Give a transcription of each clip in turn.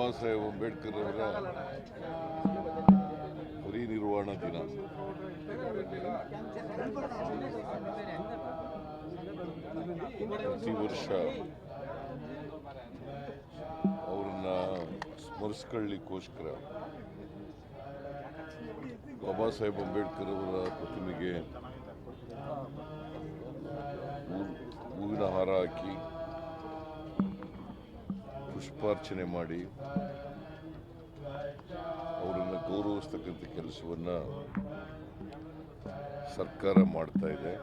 ಬಾಬಾ ಸಾಹೇಬ್ ಅಂಬೇಡ್ಕರ್ ಅವರ ಪರಿನಿರ್ವಾಣ ದಿನ. ಪ್ರತಿ ವರ್ಷ ಅವ್ರನ್ನ ಸ್ಮರಿಸ್ಕೊಳ್ಳಿಕ್ಕೋಸ್ಕರ ಬಾಬಾ ಸಾಹೇಬ್ ಅಂಬೇಡ್ಕರ್ ಅವರ ಪ್ರತಿಮೆಗೆ ಹೂವಿನ ಹಾರ ಹಾಕಿ ಪುಷ್ಪಾರ್ಚನೆ ಮಾಡಿ ಅವರನ್ನು ಗೌರವಿಸ್ತಕ್ಕಂಥ ಕೆಲಸವನ್ನು ಸರ್ಕಾರ ಮಾಡ್ತಾ ಇದೆ.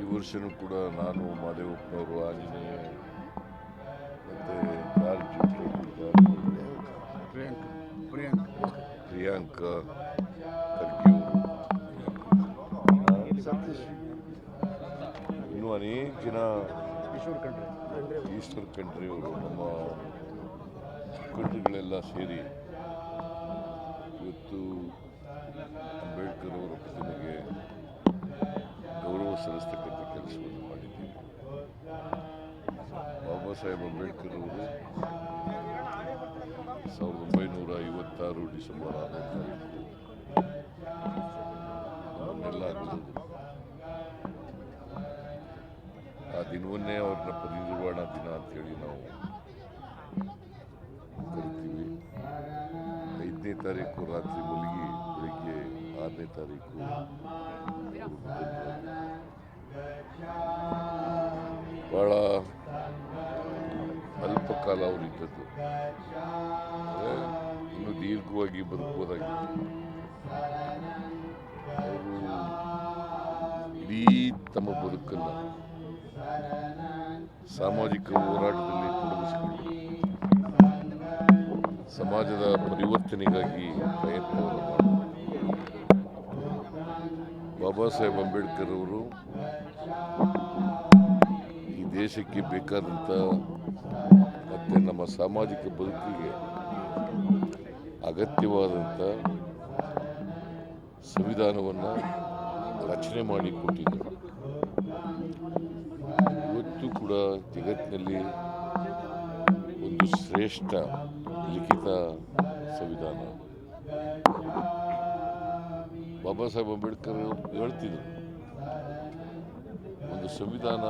ಈ ವರ್ಷನೂ ಕೂಡ ನಾನು ಮಾದೇವಪ್ಪನವರು ಆಂಜನೇಯ ಮತ್ತು ಜಾರ್ಜ್ ಪ್ರಿಯಾಂಕ್ ಪ್ರಿಯಾಂಕ್. ಖರ್ಗೆ ಅವರು ಇನ್ನೂ ಅನೇಕ ಜನ ಈಶ್ವರ್ ಖಂಡ್ರೆ ಈಶ್ವರ್ ಖಂಡ್ರೆ ಅವರು ನಮ್ಮ ಮುಖಂಡರುಗಳೆಲ್ಲ ಸೇರಿ ಇವತ್ತು ಅಂಬೇಡ್ಕರ್ ಅವರ ಪ್ರತಿಮೆಗೆ ಗೌರವ ಸಲ್ಲಿಸ್ತಕ್ಕಂಥ ಕೆಲಸವನ್ನು ಮಾಡಿದ್ದೀವಿ. ಬಾಬಾ ಸಾಹೇಬ್ ಅಂಬೇಡ್ಕರ್ ಅವರು ಸಾವಿರದ ಒಂಬೈನೂರ ಐವತ್ತಾರು ಡಿಸೆಂಬರ್ ಆರನೇ ತಾರೀಕು ಆ ದಿನವನ್ನೇ ಅವ್ರನ್ನ ಪರಿನಿರ್ವಾಣ ದಿನ ಅಂತೇಳಿ ನಾವು ಕರಿತೀವಿ. ಐದನೇ ತಾರೀಕು ರಾತ್ರಿ ಮಲಗಿ ಬೆಳಿಗ್ಗೆ ಆರನೇ ತಾರೀಕು ಭಾಳ ಅಲ್ಪ ಕಾಲ ಅವರಿದ್ದದ್ದು ಇನ್ನು ದೀರ್ಘವಾಗಿ ಬದುಕುವುದಾಗಿತ್ತು ಅವರು ಇಡೀ ತಮ್ಮ ಬದುಕನ್ನು ಸಾಮಾಜಿಕ ಹೋರಾಟದಲ್ಲಿ ತೊಡಗಿಸಿಕೊಂಡು ಸಮಾಜದ ಪರಿವರ್ತನೆಗಾಗಿ ಪ್ರಯತ್ನವನ್ನು ಬಾಬಾ ಸಾಹೇಬ್ ಅಂಬೇಡ್ಕರ್ ಅವರು ಈ ದೇಶಕ್ಕೆ ಬೇಕಾದಂಥ ಮತ್ತು ನಮ್ಮ ಸಾಮಾಜಿಕ ಬದುಕಿಗೆ ಅಗತ್ಯವಾದಂಥ ಸಂವಿಧಾನವನ್ನು ರಚನೆ ಮಾಡಿ ಕೊಟ್ಟಿದ್ದರು. ಇವತ್ತು ಕೂಡ ಜಗತ್ತಿನಲ್ಲಿ ಒಂದು ಶ್ರೇಷ್ಠ ಲಿಖಿತ ಸಂವಿಧಾನ. ಬಾಬಾ ಸಾಹೇಬ್ ಅಂಬೇಡ್ಕರ್ ಹೇಳ್ತಿದ್ರು, ಒಂದು ಸಂವಿಧಾನ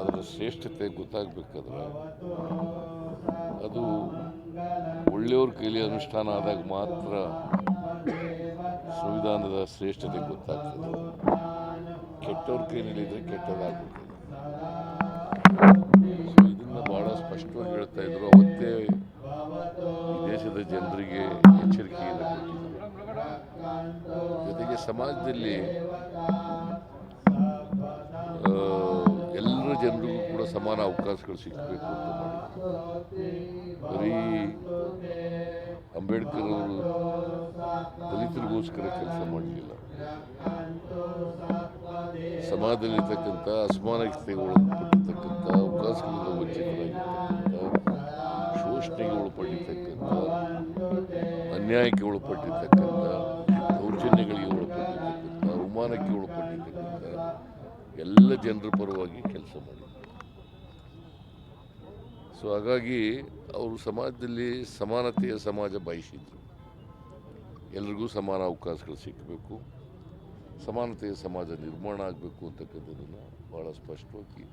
ಅದರ ಶ್ರೇಷ್ಠತೆ ಗೊತ್ತಾಗಬೇಕಾದ್ರೆ ಅದು ಒಳ್ಳೆಯವ್ರ ಕೈಲಿ ಅನುಷ್ಠಾನ ಆದಾಗ ಮಾತ್ರ ಸಂವಿಧಾನದ ಶ್ರೇಷ್ಠತೆ ಗೊತ್ತಾಗ್ತದೆ. ಕೆಟ್ಟವ್ರ ಕೈನಲ್ಲಿದ್ರೆ ಕೆಟ್ಟದಾಗ್ಬಿಡ್ತದೆ. ಸ್ಪಷ್ಟವಾಗಿ ಹೇಳ್ತಾ ಇದ್ರು ಅವತ್ತೇ ದೇಶದ ಜನರಿಗೆ ಎಚ್ಚರಿಕೆಯನ್ನು ಕೊಟ್ಟಿದ್ದರು ಜೊತೆಗೆ ಸಮಾಜದಲ್ಲಿ ಎಲ್ಲರ ಜನರಿಗೂ ಕೂಡ ಸಮಾನ ಅವಕಾಶಗಳು ಸಿಗಬೇಕು ಅಂತ ಬರೀ ಅಂಬೇಡ್ಕರ್ ಅವರು ದಲಿತರಿಗೋಸ್ಕರ ಕೆಲಸ ಮಾಡಲಿಲ್ಲ. ಸಮಾಜದಲ್ಲಿರ್ತಕ್ಕಂಥ ಅಸಮಾನತೆಗೆ ಒಳಪಟ್ಟಿರ್ತಕ್ಕಂಥ ಅವಕಾಶಗಳಿಂದ ವಂಚಿತರಾಗಿರ್ತಕ್ಕಂಥ ಶೋಷಣೆಗೆ ಒಳಪಟ್ಟಿರ್ತಕ್ಕಂಥ ಅನ್ಯಾಯಕ್ಕೆ ಒಳಪಟ್ಟಿರ್ತಕ್ಕಂಥ, ದೌರ್ಜನ್ಯಗಳಿಗೆ ಒಳಪಟ್ಟಿರ್ತಕ್ಕಂಥ, ಅವಮಾನಕ್ಕೆ ಒಳಪಟ್ಟಿರ್ತಕ್ಕಂಥ ಎಲ್ಲ ಜನರ ಪರವಾಗಿ ಕೆಲಸ ಮಾಡಿ ಸೊ ಹಾಗಾಗಿ ಅವರು ಸಮಾಜದಲ್ಲಿ ಸಮಾನತೆಯ ಸಮಾಜ ಬಯಸಿದ್ರು. ಎಲ್ರಿಗೂ ಸಮಾನ ಅವಕಾಶಗಳು ಸಿಕ್ಕಬೇಕು ಸಮಾನತೆಯ ಸಮಾಜ ನಿರ್ಮಾಣ ಆಗಬೇಕು ಅಂತಕ್ಕಂಥದ್ದನ್ನು ಭಾಳ ಸ್ಪಷ್ಟವಾಗಿ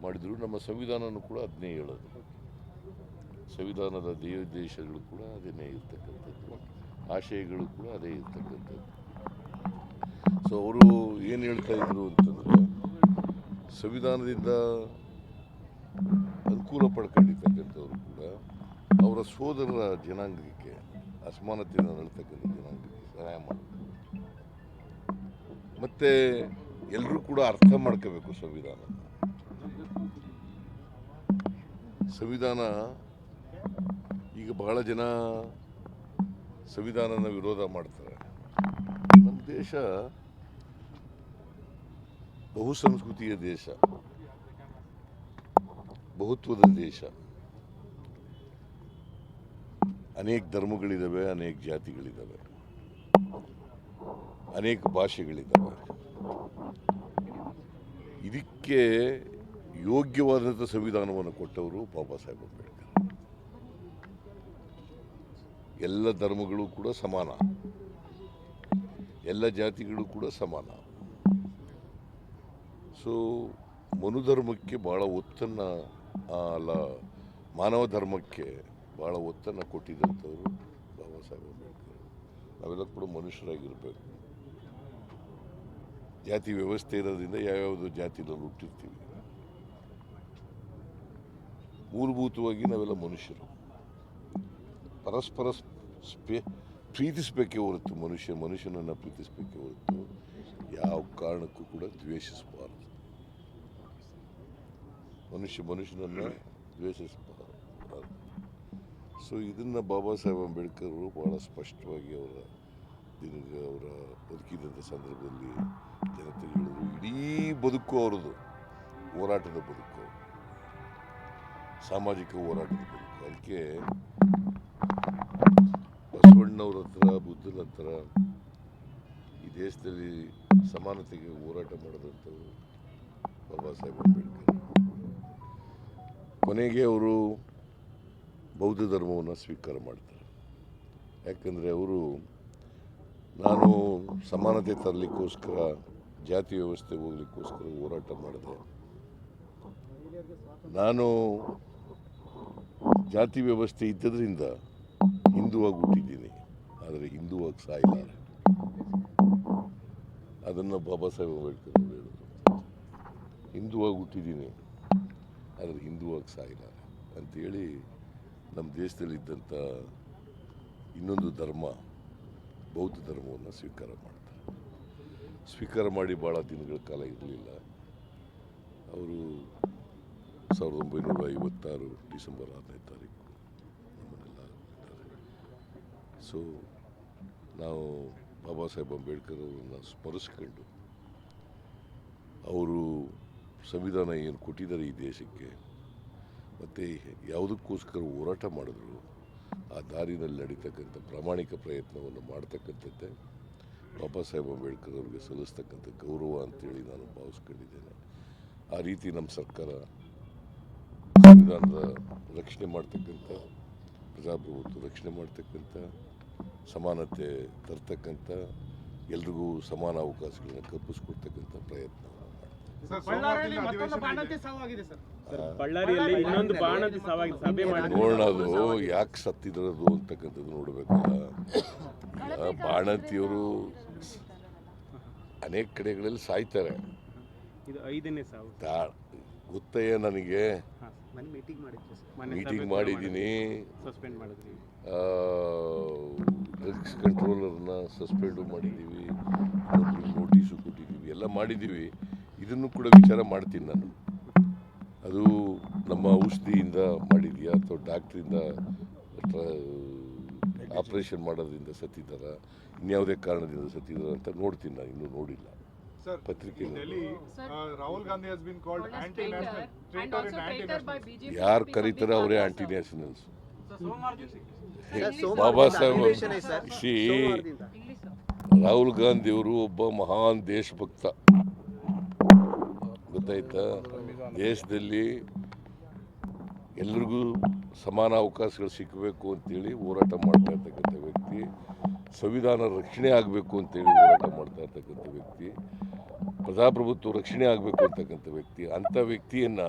ಮಾಡಿದರು. ನಮ್ಮ ಸಂವಿಧಾನನೂ ಕೂಡ ಅದನ್ನೇ ಹೇಳೋದು. ಸಂವಿಧಾನದ ಧ್ಯೇಯೋದ್ದೇಶಗಳು ಕೂಡ ಅದನ್ನೇ ಇರ್ತಕ್ಕಂಥದ್ದು. ಆಶಯಗಳು ಕೂಡ ಅದೇ ಇರ್ತಕ್ಕಂಥದ್ದು. ಸೊ ಅವರು ಏನು ಹೇಳ್ತಾ ಇದ್ರು ಅಂತಂದರೆ, ಸಂವಿಧಾನದಿಂದ ಅನುಕೂಲ ಪಡ್ಕೊಂಡಿರ್ತಕ್ಕಂಥವ್ರು ಕೂಡ ಅವರ ಸೋದರರ ಜನಾಂಗಕ್ಕೆ, ಅಸಮಾನತೆಯನ್ನು ನಡ್ತಕ್ಕಂಥ ಜನಾಂಗಕ್ಕೆ ಸಹಾಯ ಮಾಡಬೇಕು. ಮತ್ತು ಎಲ್ಲರೂ ಕೂಡ ಅರ್ಥ ಮಾಡ್ಕೋಬೇಕು ಸಂವಿಧಾನ. ಸಂವಿಧಾನ, ಈಗ ಬಹಳ ಜನ ಸಂವಿಧಾನನ ವಿರೋಧ ಮಾಡ್ತಾರೆ. ನಮ್ಮ ದೇಶ ಬಹುಸಂಸ್ಕೃತಿಯ ದೇಶ, ಬಹುತ್ವದ ದೇಶ. ಅನೇಕ ಧರ್ಮಗಳಿದ್ದಾವೆ, ಅನೇಕ ಜಾತಿಗಳಿದ್ದಾವೆ. ಅನೇಕ ಭಾಷೆಗಳಿದ್ದಾವೆ. ಇದಕ್ಕೆ ಯೋಗ್ಯವಾದಂಥ ಸಂವಿಧಾನವನ್ನು ಕೊಟ್ಟವರು ಬಾಬಾ ಸಾಹೇಬ್ ಅಂಬೇಡ್ಕರ್. ಎಲ್ಲ ಧರ್ಮಗಳು ಕೂಡ ಸಮಾನ. ಎಲ್ಲ ಜಾತಿಗಳು ಕೂಡ ಸಮಾನ. ಸೊ ಮನುಧರ್ಮಕ್ಕೆ ಭಾಳ ಒತ್ತನ್ನು ಅಲ್ಲ, ಮಾನವ ಧರ್ಮಕ್ಕೆ ಭಾಳ ಒತ್ತನ್ನು ಕೊಟ್ಟಿದ್ದಂಥವ್ರು ಬಾಬಾ ಸಾಹೇಬ್ ಅಂಬೇಡ್ಕರ್. ನಾವೆಲ್ಲ ಕೂಡ ಮನುಷ್ಯರಾಗಿರ್ಬೇಕು. ಜಾತಿ ವ್ಯವಸ್ಥೆ ಇರೋದ್ರಿಂದ ಯಾವ್ಯಾವುದೋ ಜಾತಿನಲ್ಲಿ ಹುಟ್ಟಿರ್ತೀವಿ. ಮೂಲಭೂತವಾಗಿ ನಾವೆಲ್ಲ ಮನುಷ್ಯರು. ಪರಸ್ಪರ ಸ್ಪೇ, ಪ್ರೀತಿಸಬೇಕೇ ಹೊರತು ಮನುಷ್ಯ, ಮನುಷ್ಯನನ್ನು ಪ್ರೀತಿಸಬೇಕೇ ಹೊರತು ಯಾವ ಕಾರಣಕ್ಕೂ ಕೂಡ ದ್ವೇಷಿಸಬಾರದು. ಮನುಷ್ಯ ಮನುಷ್ಯನನ್ನು ದ್ವೇಷಿಸಬಾರದು. ಸೊ ಇದನ್ನು ಬಾಬಾ ಸಾಹೇಬ್ ಅಂಬೇಡ್ಕರ್ ಅವರು ಭಾಳ ಸ್ಪಷ್ಟವಾಗಿ ಅವರ ದಿನ ಅವರ ಬದುಕಿದಂಥ ಸಂದರ್ಭದಲ್ಲಿ ಜನತೆಗೆ ಹೇಳಿದ್ರು ಇಡೀ ಬದುಕು ಅವರದು ಹೋರಾಟದ ಬದುಕು. ಸಾಮಾಜಿಕ ಹೋರಾಟದ ಬದುಕು. ಅದಕ್ಕೆ ಬಸವಣ್ಣವ್ರ ಹತ್ರ, ಬುದ್ಧನ ಹತ್ರ ಈ ದೇಶದಲ್ಲಿ ಸಮಾನತೆಗೆ ಹೋರಾಟ ಮಾಡಿದಂಥವ್ರು ಬಾಬಾ ಸಾಹೇಬ್ ಅಂಬೇಡ್ಕರ್. ಕೊನೆಗೆ ಅವರು ಬೌದ್ಧ ಧರ್ಮವನ್ನು ಸ್ವೀಕಾರ ಮಾಡ್ತಾರೆ. ಯಾಕಂದರೆ ಅವರು ನಾನು ಸಮಾನತೆ ತರಲಿಕ್ಕೋಸ್ಕರ ಜಾತಿ ವ್ಯವಸ್ಥೆ ಹೋಗ್ಲಿಕ್ಕೋಸ್ಕರ ಹೋರಾಟ ಮಾಡಿದೆ. ನಾನು ಜಾತಿ ವ್ಯವಸ್ಥೆ ಇದ್ದದ್ರಿಂದ ಹಿಂದುವಾಗಿ ಹುಟ್ಟಿದ್ದೀನಿ ಆದರೆ ಹಿಂದುವಾಗಿ ಸಾಯಿಲ್ಲ. ಅದನ್ನು ಬಾಬಾ ಸಾಹೇಬ್ ಅಂಬೇಡ್ಕರ್ ಅವರು ಹೇಳಿದ್ರು. ಹಿಂದುವಾಗಿ ಹುಟ್ಟಿದ್ದೀನಿ ಆದರೆ ಹಿಂದುವಾಗಿ ಸಾಯಿಲ್ಲ ಅಂಥೇಳಿ ನಮ್ಮ ದೇಶದಲ್ಲಿದ್ದಂಥ ಇನ್ನೊಂದು ಧರ್ಮ, ಬೌದ್ಧ ಧರ್ಮವನ್ನು ಸ್ವೀಕಾರ ಮಾಡ್ತಾರೆ ಸ್ವೀಕಾರ ಮಾಡಿ ಭಾಳ ದಿನಗಳ ಕಾಲ ಇರಲಿಲ್ಲ. ಅವರು ಸಾವಿರದ ಒಂಬೈನೂರ ಐವತ್ತಾರು ಡಿಸೆಂಬರ್ ಆರನೇ ತಾರೀಕು ನಮ್ಮನ್ನೆಲ್ಲ ಸೊ ನಾವು ಬಾಬಾ ಸಾಹೇಬ್ ಅಂಬೇಡ್ಕರ್ ಅವರನ್ನು ಸ್ಮರಿಸ್ಕೊಂಡು ಅವರು ಸಂವಿಧಾನ ಏನು ಕೊಟ್ಟಿದ್ದಾರೆ ಈ ದೇಶಕ್ಕೆ, ಮತ್ತು ಯಾವುದಕ್ಕೋಸ್ಕರ ಹೋರಾಟ ಮಾಡಿದ್ರು, ಆ ದಾರಿನಲ್ಲಿ ನಡೀತಕ್ಕಂಥ ಪ್ರಾಮಾಣಿಕ ಪ್ರಯತ್ನವನ್ನು ಮಾಡ್ತಕ್ಕಂಥದ್ದೇ ಬಾಬಾ ಸಾಹೇಬ್ ಅಂಬೇಡ್ಕರ್ ಅವರಿಗೆ ಸಲ್ಲಿಸ್ತಕ್ಕಂಥ ಗೌರವ ಅಂತೇಳಿ ನಾನು ಭಾವಿಸ್ಕೊಂಡಿದ್ದೇನೆ. ಆ ರೀತಿ ನಮ್ಮ ಸರ್ಕಾರ ಸಂವಿಧಾನದ ರಕ್ಷಣೆ ಮಾಡ್ತಕ್ಕಂಥ ಪ್ರಜಾಪ್ರಭುತ್ವ ರಕ್ಷಣೆ ಮಾಡ್ತಕ್ಕಂಥ ಸಮಾನತೆ ತರ್ತಕ್ಕಂಥ ಎಲ್ರಿಗೂ ಸಮಾನ ಅವಕಾಶಗಳನ್ನು ಕಲ್ಪಿಸ್ಕೊಡ್ತಕ್ಕಂಥ ಪ್ರಯತ್ನ ಮಾಡ್ತಾರೆ ಬಳ್ಳಾರಿಯಲ್ಲಿ ಇನ್ನೊಂದು ಬಾಣಂತಿ ಸಾವಾಗಿದೆ ಸಭೆ ಅದು ಯಾಕೆ ಸತ್ತಿರೋದು ಅಂತಕ್ಕಂಥದ್ದು ನೋಡಬೇಕು ಬಾಣಂತಿಯವರು ಅನೇಕ ಕಡೆಗಳಲ್ಲಿ ಸಾಯ್ತಾರೆ. ಇದು ಐದನೇ ಸಾವು. ತಾ ಗೊತ್ತಯ್ಯ ನನಗೆ ಮೀಟಿಂಗ್ ಮಾಡಿದ್ದೀನಿ. ಡ್ರಗ್ಸ್ ಕಂಟ್ರೋಲರ್ನ ಸಸ್ಪೆಂಡು ಮಾಡಿದ್ದೀವಿ. ನೋಟಿಸು ಕೊಟ್ಟಿದ್ದೀವಿ. ಎಲ್ಲ ಮಾಡಿದ್ದೀವಿ. ಇದನ್ನು ಕೂಡ ವಿಚಾರ ಮಾಡ್ತೀನಿ ನಾನು. ಅದು ನಮ್ಮ ಔಷಧಿಯಿಂದ ಮಾಡಿದೆಯಾ ಅಥವಾ ಡಾಕ್ಟ್ರಿಂದ ಆಪ್ರೇಷನ್ ಮಾಡೋದ್ರಿಂದ ಸತ್ತಿದ್ದಾರ? ಇನ್ಯಾವುದೇ ಕಾರಣದಿಂದ ಸತ್ತಿದ್ದಾರ ಅಂತ ನೋಡ್ತೀನಿ ನಾನು ಇನ್ನೂ ನೋಡಿಲ್ಲ. ಪತ್ರಿಕೆ. ಯಾರು ಕರೀತಾರೆ ಅವರೇ ಆಂಟಿ ನ್ಯಾಷನಲ್ಸ್ ಬಾಬಾ ಸಾಹೇಬ್ ಶ್ರೀ. ರಾಹುಲ್ ಗಾಂಧಿ ಅವರು ಒಬ್ಬ ಮಹಾನ್ ದೇಶಭಕ್ತ. ಗೊತ್ತಾಯ್ತಾ ದೇಶದಲ್ಲಿ ಎಲ್ರಿಗೂ ಸಮಾನ ಅವಕಾಶಗಳು ಸಿಕ್ಕಬೇಕು ಅಂತೇಳಿ ಹೋರಾಟ ಮಾಡ್ತಾ ಇರ್ತಕ್ಕಂಥ ವ್ಯಕ್ತಿ ಸಂವಿಧಾನ ರಕ್ಷಣೆ ಆಗಬೇಕು ಅಂತೇಳಿ ಹೋರಾಟ ಮಾಡ್ತಾ ಇರ್ತಕ್ಕಂಥ ವ್ಯಕ್ತಿ ಪ್ರಜಾಪ್ರಭುತ್ವ ರಕ್ಷಣೆ ಆಗಬೇಕು ಅಂತಕ್ಕಂಥ ವ್ಯಕ್ತಿ ಅಂಥ ವ್ಯಕ್ತಿಯನ್ನು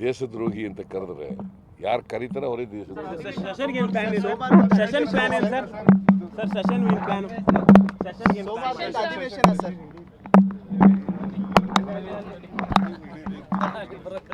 ದೇಶದ್ರೋಹಿ ಅಂತ ಕರೆದ್ರೆ ಯಾರು ಕರೀತಾರೆ ಅವರೇ ದೇಶದ್ರೋಹಿ. Брака.